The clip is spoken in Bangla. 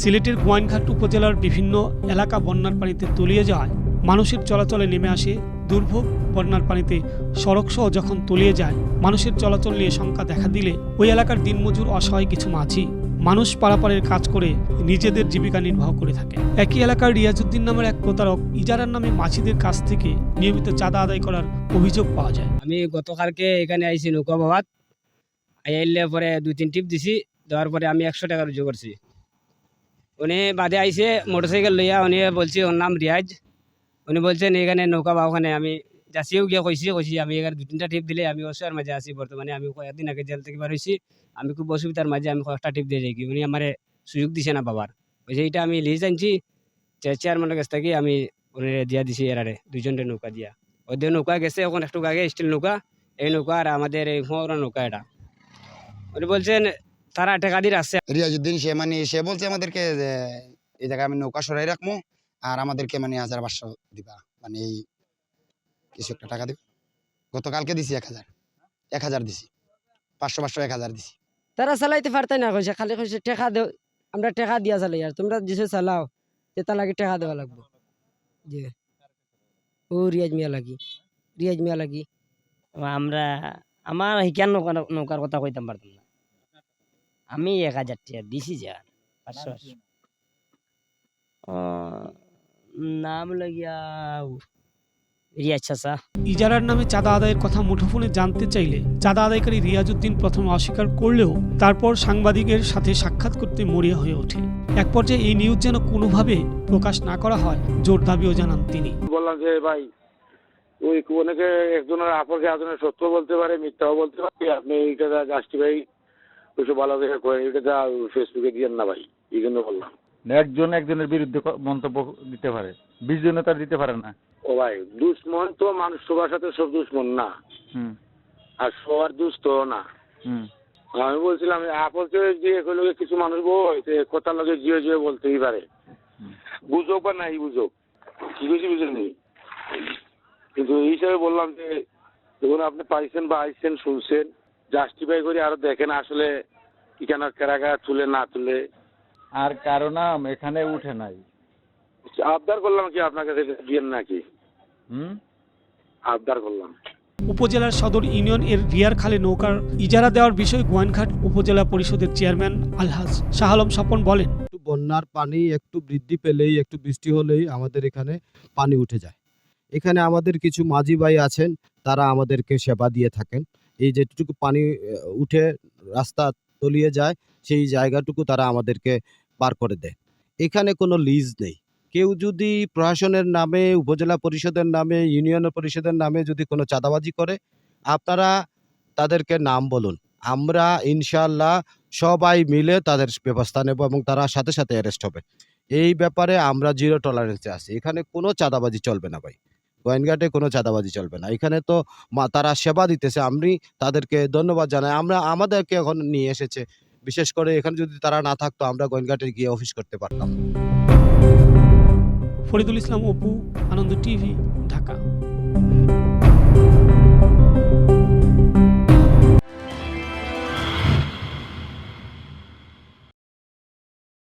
সিলেটের গোয়াইনঘাট উপজেলার বিভিন্ন এলাকা বন্যার পানিতে তলিয়ে যাওয়ায় মানুষের চলাচলে নেমে আসে দুর্ভোগ। বন্যার পানিতে সড়কসহ যখন তলিয়ে যায়, মানুষের চলাচল নিয়ে শঙ্কা দেখা দিলে ওই এলাকার দিনমজুর অসহায় কিছু মাঝি মানুষ পারাপারের কাজ করে নিজেদের জীবিকা নির্বাহ করে থাকে। একই এলাকার রিয়াজুদ্দিন নামের এক প্রতারক ইজারার নামে মাছিদের কাছ থেকে নিয়মিত চাঁদা আদায় করার অভিযোগ পাওয়া যায়। আমি গতকালকে এখানে আইছি নৌকা বাবাত আইলে পরে দুই তিন টিপ দিছি, দেওয়ার পরে আমি একশো টাকা রুজু করছি। উনি বাদে আইসে মোটরসাইকেল লইয়া, উনি বলছি, ওর নাম রিয়াজ। উনি বলছেন, এখানে নৌকা বা ওখানে। আমি যাচ্ছিও গিয়ে কইছি কইছি, আমি এখানে দু তিনটা টিপ দিলে আমি অসহায়ের মাঝে আছি বর্তমানে, আমি কয়েকদিন আগে জেল থেকে বার হয়েছি আমি খুব অসুবিধার মাঝে আমি কয়েকটা টিপ দিয়ে যাই উনি আমার সুযোগ দিছে না বাবার বলছে এইটা আমি লিজ আনছি। চেয়ারম্যানের কাছ থেকে আমি উনি দিয়া দিছি এরারে দুইজনের নৌকা দিয়া। ওদের নৌকা গেছে ওখানে একটু আগে স্টিল নৌকা। এই নৌকা আর আমাদের এই নৌকা এটা। উনি বলছেন তারা টেকাদির আছে। রিয়াজুদ্দিন সে মানে সে বলছে আমাদেরকে যে এই জায়গায় আমি নৌকা সরাই রাখব আর আমাদেরকে মানে হাজার পাঁচশো দিবা। মানে এই কিছু একটা টাকা দিবা। গতকালকে দিছি এক হাজার। এক হাজার দিছি। পাঁচশো পাঁচশো এক হাজার দিছি। তারা চালাইতে পারতে না কইছে। খালি কইছে টেকা দেও আমরা টেকা দিয়া চালাই। আর তোমরা দিছে চালাও তে লাগে টেকা দেওয়া লাগবো। জি ও রিয়াজ মিয়া লাগি রিয়াজ মিয়া লাগি। আমরা আমার হিকার নৌকার নৌকার কথা কইতাম পারতাম না। আমি এক হাজার টাকা দিছি যা পাঁচশো পাঁচশো। নাম লাগিয়া রিয়াজ চাচা। ইজারার নামে চাঁদা আদায়ের কথা মুঠোফোনে জানতে চাইলে চাঁদা আদায়কারী রিয়াজউদ্দিন প্রথমে অস্বীকার করলেও তারপর সাংবাদিকের সাথে সাক্ষাৎ করতে মরিয়া হয়ে ওঠে। এক পর্যায়ে এই নিউজ যেন কোনোভাবে প্রকাশ না করা হয় জোর দাবিও জানান তিনি। বললাম যে ভাই ওই অনেকে একজনের আপরকে একজনের সত্য বলতে পারে মিথ্যাও বলতে পারে আপনি এইটা জাস্টিফাই একটু ভালো দেখে করেন। এটা ফেসবুকে দিয়েন না ভাই এই জন্য বললাম। একজন একজনের বিরুদ্ধে মন্তব্য দিতে পারে। বিশ জনে তার দিতে পারে না। ও ভাই দুশ্মন তো মানুষ সবার সাথে সব দুশ্মন না। আর সবার দুস্থ না। আমি বলছিলাম আপরকে যে এগুলো কিছু মানুষ বই কথা লগে জিও জিও বলতেই পারে। বুঝোক বা নাই বুঝোক কি বেশি বুঝেননি কিন্তু এই হিসাবে বললাম যে দেখুন আপনি পাইছেন বা আইছেন শুনছেন জাস্টিফাই করে আরও দেখেন আসলে কি কেন তুলে না তুলে? আর কারও নাম এখানে উঠে নাই। আবদার করলাম কি আপনার কাছে দিয়েন নাকি? হুম? আবদার করলাম। উপজেলার সদর ইউনিয়ন এর রিয়ার খালে নৌকার ইজারা দেওয়ার বিষয়ে গোয়াইনঘাট উপজেলা পরিষদের চেয়ারম্যান আলহাজ শাহ আলম স্বপন বলেন একটু বন্যার পানি একটু বৃদ্ধি পেলেই একটু বৃষ্টি হলেই আমাদের এখানে পানি উঠে যায়। এখানে আমাদের কিছু মাঝি ভাই আছেন তারা আমাদেরকে সেবা দিয়ে থাকেন। এই যেটুকু পানি উঠে রাস্তা তলিয়ে যায়, সেই জায়গাটুকু তারা আমাদেরকে পার করে দেয়। এখানে কোনো লিজ নেই। কেউ যদি প্রশাসনের নামে, উপজেলা পরিষদের নামে ইউনিয়ন পরিষদের নামে যদি কোনো চাঁদাবাজি করে, আপনারা তাদেরকে নাম বলুন। আমরা ইনশাল্লাহ সবাই মিলে তাদের ব্যবস্থা নেব এবং তারা সাথে সাথে অ্যারেস্ট হবে। এই ব্যাপারে আমরা জিরো টলারেন্সে আছি। এখানে কোনো চাঁদাবাজি চলবে না ভাই। গোয়েনঘাটে কোনো চাঁদাবাজি চলবে না। এখানে তো মা তারা সেবা দিতেছে। আমি তাদেরকে ধন্যবাদ জানাই। আমরা, আমাদেরকে এখন নিয়ে এসেছে। বিশেষ করে এখানে যদি তারা না থাকতো, আমরা গোয়েনঘাটে গিয়ে অফিস করতে পারতাম। ফরিদুল ইসলাম, অপু, আনন্দ টিভি, ঢাকা।